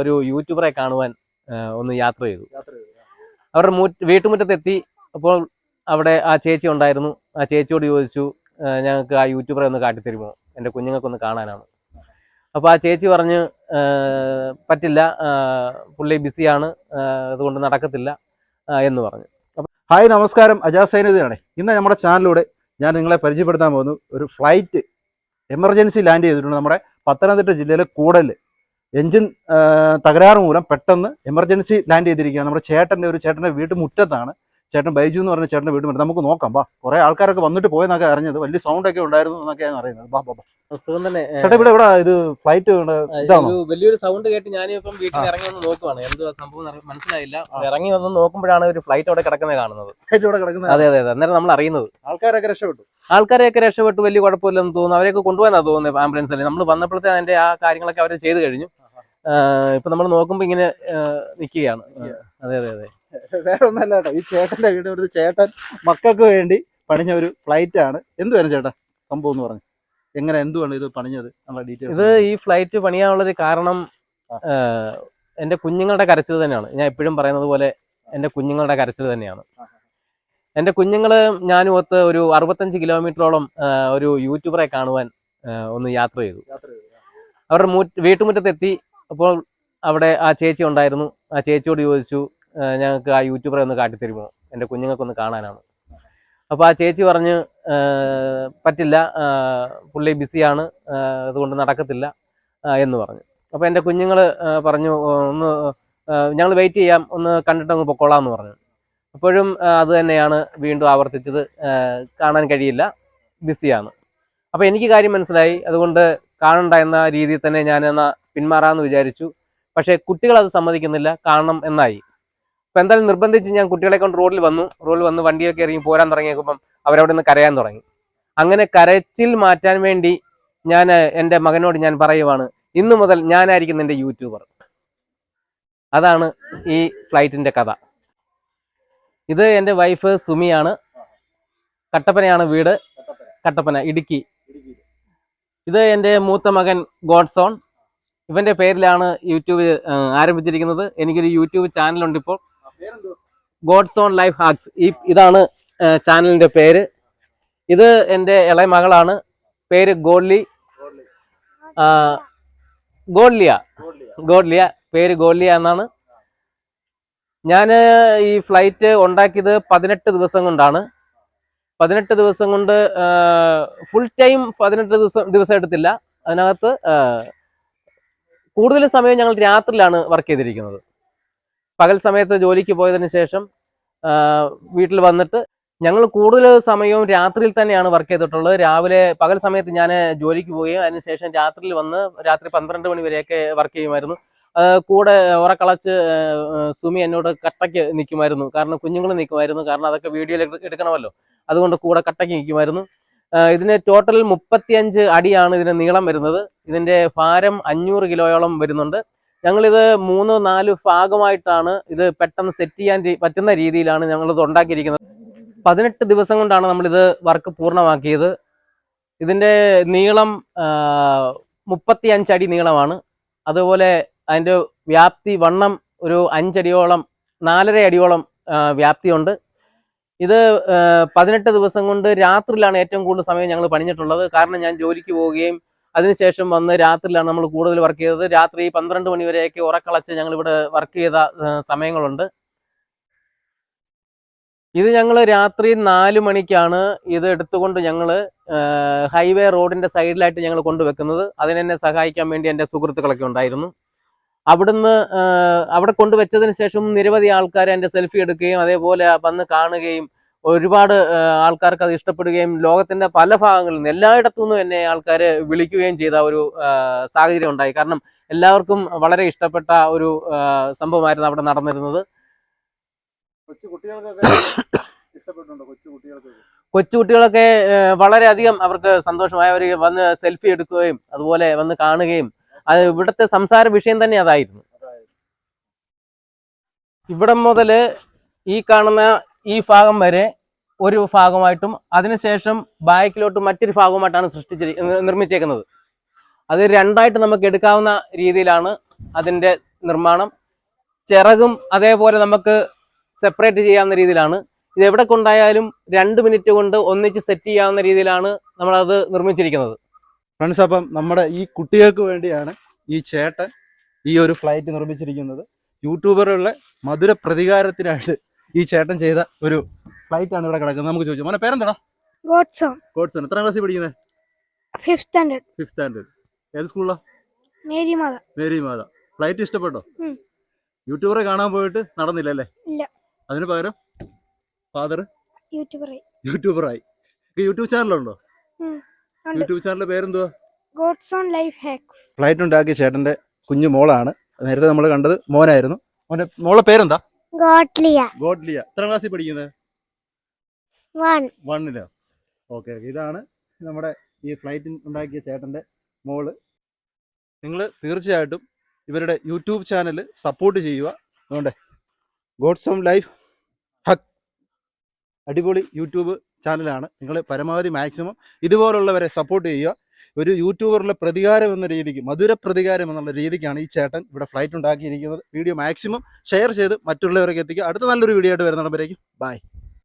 ഒരു യൂട്യൂബറെ കാണുവാൻ ഒന്ന് യാത്ര ചെയ്തു. അവരുടെ വീട്ടുമുറ്റത്ത് വീട്ടുമുറ്റത്തെത്തി. അപ്പോൾ അവിടെ ആ ചേച്ചി ഉണ്ടായിരുന്നു. ആ ചേച്ചിയോട് ചോദിച്ചു ഞങ്ങൾക്ക് ആ യൂട്യൂബറെ ഒന്ന് കാട്ടിത്തരുമോ? എന്റെ കുഞ്ഞുങ്ങൾക്കൊന്ന് കാണാനാണ്. അപ്പോൾ ആ ചേച്ചി പറഞ്ഞ് പറ്റില്ല പുള്ളി ബിസിയാണ് അതുകൊണ്ട് നടക്കത്തില്ല എന്ന് പറഞ്ഞു. ഹായ് നമസ്കാരം. അജാസ് സൈനുദ്ദീനാണ്. ഇന്ന് നമ്മുടെ ചാനലിലൂടെ ഞാൻ നിങ്ങളെ പരിചയപ്പെടുത്താൻ പോകുന്നു ഒരു ഫ്ലൈറ്റ് എമർജൻസി ലാൻഡ് ചെയ്തിട്ടുണ്ട് നമ്മുടെ പത്തനംതിട്ട ജില്ലയിലെ കൂടൽ എഞ്ചിൻ തകരാറ് മൂലം പെട്ടെന്ന് എമർജൻസി ലാൻഡ് ചെയ്തിരിക്കുകയാണ്. നമ്മുടെ ചേട്ടന്റെ ഒരു ചേട്ടന്റെ വീട്ട് മുറ്റത്താണ്. ചേട്ടൻ ബൈജു എന്ന് പറഞ്ഞ ചേട്ടന്റെ വീട് മുറ്റം നമുക്ക് നോക്കാം. വാ കുറേ ആൾക്കാരൊക്കെ വന്നിട്ട് പോയെന്നൊക്കെ അറിഞ്ഞത്. വലിയ സൗണ്ട് ഒക്കെ ഉണ്ടായിരുന്നു എന്നൊക്കെയാണ് അറിയുന്നത്. ബാ ബാ ബാ. സുഖം തന്നെ ചേട്ടൻ ചേട്ടാ ഇവിടെ ഇവിടെ ഇത് ഫ്ലൈറ്റ് വലിയൊരു സൗണ്ട് കേട്ട് ഞാനിപ്പം വീട്ടിൽ ഇറങ്ങി വന്ന് നോക്കുവാണ്. എന്തുവാ സംഭവം മനസ്സിലായില്ല. ഇറങ്ങി വന്ന് നോക്കുമ്പോഴാണ് ഒരു ഫ്ലൈറ്റ് അവിടെ കിടക്കുന്നത് കാണുന്നത്. ഫ്ലൈറ്റ് അവിടെ കിടക്കുന്ന അതെ അതെ അതെ. അന്നേരം നമ്മൾ അറിയുന്നത്. ആൾക്കാരൊക്കെ രക്ഷപ്പെട്ടു. ആൾക്കാരെയൊക്കെ രക്ഷപ്പെട്ടു. വലിയ കുഴപ്പമില്ലെന്ന് തോന്നുന്നു. അവരെയൊക്കെ കൊണ്ടുപോകാനാ തോന്നുന്നത് ആംബുലൻസിൽ. നമ്മൾ വന്നപ്പോഴത്തെ അതിന്റെ ആ കാര്യങ്ങളൊക്കെ അവർ ചെയ്തു കഴിഞ്ഞു. ഇപ്പൊ നമ്മൾ നോക്കുമ്പോ ഇങ്ങനെ നിക്കുകയാണ്. നിൽക്കുകയാണ് അതെ അതെ അതെ. വേറെ ഒന്നല്ല കേട്ടോ. ഈ ചേട്ടന്റെ വീട് ഒരു ചേട്ടൻ മക്കൾക്ക് വേണ്ടി പണിഞ്ഞ ഒരു ഫ്ലൈറ്റ് ആണ്. എന്തുവായിരുന്നു ചേട്ടാ? സംഭവം എന്ന് പറഞ്ഞു. എങ്ങനെ എന്തുവാണ് ഇത് പണിഞ്ഞത്? ഡീറ്റെയിൽസ് ഇത് ഈ ഫ്ലൈറ്റ് പണിയാനുള്ളൊരു കാരണം എന്റെ കുഞ്ഞുങ്ങളുടെ കരച്ചിൽ തന്നെയാണ്. ഞാൻ എപ്പോഴും പറയുന്നത് പോലെ എന്റെ കുഞ്ഞുങ്ങളുടെ കരച്ചിൽ തന്നെയാണ്. എന്റെ കുഞ്ഞുങ്ങൾ ഞാനും ഒത്ത് ഒരു അറുപത്തഞ്ച് കിലോമീറ്ററോളം ഒരു യൂട്യൂബറെ കാണുവാൻ ഒന്ന് യാത്ര ചെയ്തു. അവരുടെ വീട്ടുമുറ്റത്തെത്തി. അപ്പോൾ അവിടെ ആ ചേച്ചി ഉണ്ടായിരുന്നു. ആ ചേച്ചിയോട് ചോദിച്ചു ഞങ്ങൾക്ക് ആ യൂട്യൂബറെ ഒന്ന് കാട്ടിത്തരുമോ? എന്റെ കുഞ്ഞുങ്ങൾക്കൊന്ന് കാണാനാണ്. അപ്പോൾ ആ ചേച്ചി പറഞ്ഞ് പറ്റില്ല. പുള്ളി ബിസിയാണ്. അതുകൊണ്ട് നടക്കത്തില്ല. എന്ന് പറഞ്ഞു. അപ്പോൾ എന്റെ കുഞ്ഞുങ്ങൾ പറഞ്ഞു ഒന്ന് ഞങ്ങൾ വെയിറ്റ് ചെയ്യാം. ഒന്ന് കണ്ടിട്ട് അങ്ങ് പൊക്കോളാം എന്ന് പറഞ്ഞു. അപ്പോഴും അത് തന്നെയാണ് വീണ്ടും ആവർത്തിച്ചത്. കാണാൻ കഴിയില്ല. ബിസിയാണ്. അപ്പോൾ എനിക്ക് കാര്യം മനസ്സിലായി. അതുകൊണ്ട് കാണണ്ട എന്ന രീതിയിൽ തന്നെ ഞാൻ എന്നാ പിന്മാറാമെന്ന് വിചാരിച്ചു. പക്ഷേ കുട്ടികൾ അത് സമ്മതിക്കുന്നില്ല. കാണണം എന്നായി. അപ്പം എന്തായാലും നിർബന്ധിച്ച് ഞാൻ കുട്ടികളെ കൊണ്ട് റോഡിൽ വന്നു. റോഡിൽ വന്ന് വണ്ടിയൊക്കെ ഇറങ്ങി പോരാൻ തുടങ്ങിയപ്പം അവരവിടെ നിന്ന് കരയാൻ തുടങ്ങി. അങ്ങനെ കരച്ചിൽ മാറ്റാൻ വേണ്ടി ഞാൻ എന്റെ മകനോട് ഞാൻ പറയുവാണ് ഇന്നു മുതൽ ഞാനായിരിക്കും എന്റെ യൂട്യൂബർ. അതാണ് ഈ ഫ്ലൈറ്റിന്റെ കഥ. ഇത് എന്റെ വൈഫ് സുമിയാണ്. കട്ടപ്പനയാണ് വീട്. കട്ടപ്പന ഇടുക്കി. ഇത് എന്റെ മൂത്ത മകൻ ഗോഡ്സോൺ. ഇവന്റെ പേരിലാണ് യൂട്യൂബ് ആരംഭിച്ചിരിക്കുന്നത്. എനിക്കൊരു യൂട്യൂബ് ചാനലുണ്ട് ഇപ്പോൾ ഗോഡ്സ് ഓൺ ലൈഫ് ഹാക്സ്. ഈ ഇതാണ് ചാനലിന്റെ പേര്. ഇത് എന്റെ ഇളയ മകളാണ്. പേര് ഗോഡ്ലി. ഗോഡ്ലിയ. ഗോഡ്ലിയ. പേര് ഗോഡ്ലിയ എന്നാണ്. ഞാൻ ഈ ഫ്ലൈറ്റ് ഉണ്ടാക്കിയത് പതിനെട്ട് ദിവസം കൊണ്ടാണ്. പതിനെട്ട് ദിവസം കൊണ്ട് ഫുൾ ടൈം പതിനെട്ട് ദിവസം ദിവസം എടുത്തില്ല. അതിനകത്ത് കൂടുതൽ സമയം ഞങ്ങൾ രാത്രിയിലാണ് വർക്ക് ചെയ്തിരിക്കുന്നത്. പകൽ സമയത്ത് ജോലിക്ക് പോയതിന് ശേഷം വീട്ടിൽ വന്നിട്ട് ഞങ്ങൾ കൂടുതൽ സമയവും രാത്രിയിൽ തന്നെയാണ് വർക്ക് ചെയ്തിട്ടുള്ളത്. രാവിലെ പകൽ സമയത്ത് ഞാൻ ജോലിക്ക് പോവുകയും അതിനുശേഷം രാത്രിയിൽ വന്ന് രാത്രി പന്ത്രണ്ട് മണി വരെയൊക്കെ വർക്ക് ചെയ്യുമായിരുന്നു. കൂടെ ഉറക്കളച്ച് സുമി എന്നോട് കട്ടയ്ക്ക് നിൽക്കുമായിരുന്നു. കാരണം കുഞ്ഞുങ്ങൾ നിൽക്കുമായിരുന്നു. കാരണം അതൊക്കെ വീഡിയോയിൽ എടുക്കണമല്ലോ. അതുകൊണ്ട് കൂടെ കട്ടയ്ക്ക് നിൽക്കുമായിരുന്നു. ഇതിന് ടോട്ടൽ മുപ്പത്തിയഞ്ച് അടിയാണ് ഇതിന് നീളം വരുന്നത്. ഇതിന്റെ ഭാരം അഞ്ഞൂറ് കിലോയോളം വരുന്നുണ്ട്. ഞങ്ങളിത് മൂന്ന് നാല് ഭാഗമായിട്ടാണ് ഇത് പെട്ടെന്ന് സെറ്റ് ചെയ്യാൻ പറ്റുന്ന രീതിയിലാണ് ഞങ്ങളിത് ഉണ്ടാക്കിയിരിക്കുന്നത്. പതിനെട്ട് ദിവസം കൊണ്ടാണ് നമ്മളിത് വർക്ക് പൂർണമാക്കിയത്. ഇതിന്റെ നീളം മുപ്പത്തി അടി നീളമാണ്. അതുപോലെ അതിന്റെ വ്യാപ്തി വണ്ണം ഒരു അഞ്ചടിയോളം നാലര അടിയോളം വ്യാപ്തിയുണ്ട്. ഇത് പതിനെട്ട് ദിവസം കൊണ്ട് രാത്രിയിലാണ് ഏറ്റവും കൂടുതൽ സമയം ഞങ്ങൾ പണിഞ്ഞിട്ടുള്ളത്. കാരണം ഞാൻ ജോലിക്ക് പോവുകയും അതിനുശേഷം വന്ന് രാത്രിയിലാണ് നമ്മൾ കൂടുതൽ വർക്ക് ചെയ്തത്. രാത്രി പന്ത്രണ്ട് മണി വരെയൊക്കെ ഉറക്കളച്ച് ഞങ്ങൾ ഇവിടെ വർക്ക് ചെയ്ത സമയങ്ങളുണ്ട്. ഇത് ഞങ്ങൾ രാത്രി നാല് മണിക്കാണ് ഇത് എടുത്തുകൊണ്ട് ഞങ്ങൾ ഹൈവേ റോഡിന്റെ സൈഡിലായിട്ട് ഞങ്ങൾ കൊണ്ടുവെക്കുന്നത്. അതിനെന്നെ സഹായിക്കാൻ വേണ്ടി എന്റെ സുഹൃത്തുക്കളൊക്കെ ഉണ്ടായിരുന്നു. അവിടുന്ന് അവിടെ കൊണ്ടുവച്ചതിന് ശേഷം നിരവധി ആൾക്കാർ എന്റെ സെൽഫി എടുക്കുകയും അതേപോലെ വന്ന് കാണുകയും ഒരുപാട് ആൾക്കാർക്ക് അത് ഇഷ്ടപ്പെടുകയും ലോകത്തിന്റെ പല ഭാഗങ്ങളിൽ നിന്ന് എല്ലായിടത്തു നിന്നും എന്നെ ആൾക്കാർ വിളിക്കുകയും ചെയ്ത ഒരു സാഹചര്യം ഉണ്ടായി. കാരണം എല്ലാവർക്കും വളരെ ഇഷ്ടപ്പെട്ട ഒരു സംഭവമായിരുന്നു അവിടെ നടന്നിരുന്നത്. കൊച്ചുകുട്ടികളൊക്കെ വളരെയധികം അവർക്ക് സന്തോഷമായി. അവർ വന്ന് സെൽഫി എടുക്കുകയും അതുപോലെ വന്ന് കാണുകയും അത് ഇവിടുത്തെ സംസാര വിഷയം തന്നെ അതായിരുന്നു. ഇവിടം മുതൽ ഈ കാണുന്ന ഈ ഭാഗം വരെ ഒരു ഭാഗമായിട്ടും അതിനുശേഷം ബാക്കിലോട്ട് മറ്റൊരു ഭാഗമായിട്ടാണ് സൃഷ്ടിച്ചി നിർമ്മിച്ചേക്കുന്നത്. അത് രണ്ടായിട്ട് നമുക്ക് എടുക്കാവുന്ന രീതിയിലാണ് അതിന്റെ നിർമ്മാണം. ചിറകും അതേപോലെ നമുക്ക് സെപ്പറേറ്റ് ചെയ്യാവുന്ന രീതിയിലാണ്. ഇത് എവിടെ കൊണ്ടായാലും രണ്ട് മിനിറ്റ് കൊണ്ട് ഒന്നിച്ച് സെറ്റ് ചെയ്യാവുന്ന രീതിയിലാണ് നമ്മളത് നിർമ്മിച്ചിരിക്കുന്നത്. ഫ്രണ്ട്സ് അപ്പം നമ്മുടെ ഈ കുട്ടികൾക്ക് വേണ്ടിയാണ് ഈ ചേട്ടൻ ഈ ഒരു ഫ്ലൈറ്റ് നിർമ്മിച്ചിരിക്കുന്നത്. യൂട്യൂബറുകളുടെ മധുര പ്രതികാരത്തിനായിട്ട് ഈ ചേട്ടൻ ചെയ്ത ഒരു ഫ്ലൈറ്റ് ആണ് ഇവിടെ കിടക്കുന്നത്. നമുക്ക് ചോദിച്ചു മോനെ പേരെന്താടാ? ഗോഡ്സൺ. ഗോഡ്സൺ. എത്രാം ക്ലാസ്സിൽ പഠിക്കുന്നത് ഫിഫ്ത് സ്റ്റാൻഡേർഡ് ഫിഫ്ത് സ്റ്റാൻഡേർഡ് ഏത് സ്കൂളിലാ Mary Matha Mary Matha flight ഇഷ്ടപ്പെട്ടോ യൂട്യൂബറെ കാണാൻ പോയിട്ട് നടന്നില്ലല്ലേ ഇല്ല. അതിന് പകരം ഫാദർ യൂട്യൂബറായി. യൂട്യൂബറായി. യൂട്യൂബ് ചാനലുണ്ടോ. യൂട്യൂബ് ചാനലിന്റെ പേരെന്തുവാ? God's own life hacks flight ഉണ്ടാക്കിയ ചേട്ടന്റെ കുഞ്ഞു മോളാണ്. നേരത്തെ നമ്മൾ കണ്ടത് മോനായിരുന്നു. മോന്റെ മോളെ പേരെന്താ? ഗോട്ട്ലിയ ഗോഡ്ലിയ. എത്ര ക്ലാസ്സിൽ പഠിക്കുന്നത്? വൺ വണ്ണിലോ ഓക്കെ ഇതാണ് നമ്മുടെ ഈ ഫ്ലൈറ്റ് ഉണ്ടാക്കിയ ചേട്ടന്റെ മോൾ. നിങ്ങൾ തീർച്ചയായിട്ടും ഇവരുടെ യൂട്യൂബ് ചാനൽ സപ്പോർട്ട് ചെയ്യുക. അതുകൊണ്ട് ഗോഡ്സ് ഓം ലൈഫ് അടിപൊളി യൂട്യൂബ് ചാനലാണ്. നിങ്ങൾ പരമാവധി മാക്സിമം ഇതുപോലുള്ളവരെ സപ്പോർട്ട് ചെയ്യുക. ഒരു യൂട്യൂബറിലെ പ്രതികാരം എന്ന രീതിക്ക് മധുര പ്രതികാരം എന്നുള്ള രീതിക്കാണ് ഈ ചേട്ടൻ ഇവിടെ ഫ്ലൈറ്റ് ഉണ്ടാക്കിയിരിക്കുന്നത്. വീഡിയോ മാക്സിമം ഷെയർ ചെയ്ത് മറ്റുള്ളവരൊക്കെ എത്തിക്കുക. അടുത്ത നല്ലൊരു വീഡിയോ ആയിട്ട് വരുന്നവരേക്കും ബൈ